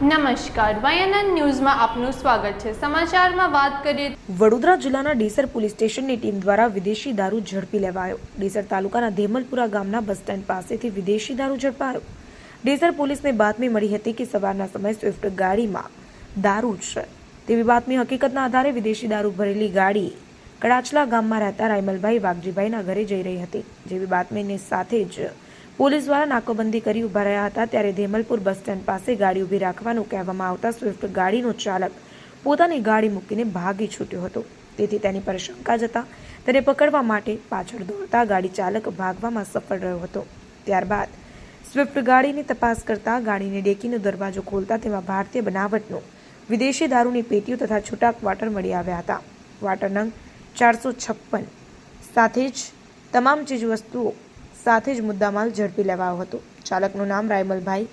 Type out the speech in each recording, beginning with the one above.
નમસ્કાર વાયએનએન ન્યૂઝમાં આપનું સ્વાગત છે. સમાચારમાં વાત કરીએ વડોદરા જિલ્લાના ડીસર પોલીસ સ્ટેશનની ટીમ દ્વારા વિદેશી દારૂ ઝડપી લેવાયો. ડીસર તાલુકાના ધેમલપુરા ગામના બસ સ્ટેન્ડ પાસેથી વિદેશી દારૂ ઝડપાયો. ડીસર પોલીસને બાતમી મળી હતી કે સવારના સમય સ્વિફ્ટ ગાડીમાં દારૂ છે. તેવી બાતમી હકીકતના આધારે વિદેશી દારૂ ભરેલી ગાડી કડાચલા ગામમાં રહેતા રાયમલભાઈ વાઘજીભાઈના ઘરે જઈ રહી હતી. જેવી બાતમીની સાથે જ પોલીસ દ્વારા નાકોબંધી કરી ઊભા રહ્યા હતા ત્યારે ધેમલપુર બસ સ્ટેન્ડ પાસે ગાડી ઊભી રાખવાનું કહેવામાં આવતા સ્વિફ્ટ ગાડીનો ચાલક પોતાની ગાડી મૂકીને ભાગી છૂટ્યો હતો. તેથી તેની પર શંકા જતા તેને પકડવા માટે પાછળ દોડતા ગાડી ચાલક ભાગવામાં સફળ રહ્યો હતો. ત્યારબાદ સ્વિફ્ટ ગાડીની તપાસ કરતા ગાડીને ડેકીનો દરવાજો ખોલતા તેમાં ભારતીય બનાવટનો વિદેશી દારૂની પેટીઓ તથા છૂટા ક્વાર્ટર મળી આવ્યા હતા. ક્વાર્ટર નંગ ચારસો છપ્પન સાથે જ તમામ ચીજવસ્તુઓ સાથે જ મુદ્દામાલ ઝડપી લેવાયો હતો ચાલકનું નામ રાયમલભાઈ,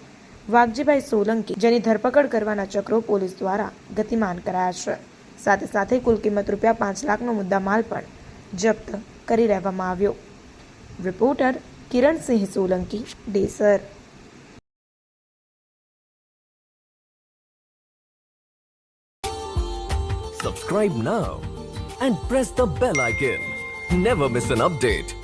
વાઘજીભાઈ સોલંકી, જેની ધરપકડ કરવાના ચક્રો પોલીસ દ્વારા ગતિમાન કરાયા છે સાથે સાથે કુલ કિંમત રૂપિયા પાંચ લાખનો મુદ્દામાલ પણ જપ્ત કરી લેવામાં આવ્યો reporter Kiransinh Solanki Desar Subscribe now and press the bell icon. Never miss an update.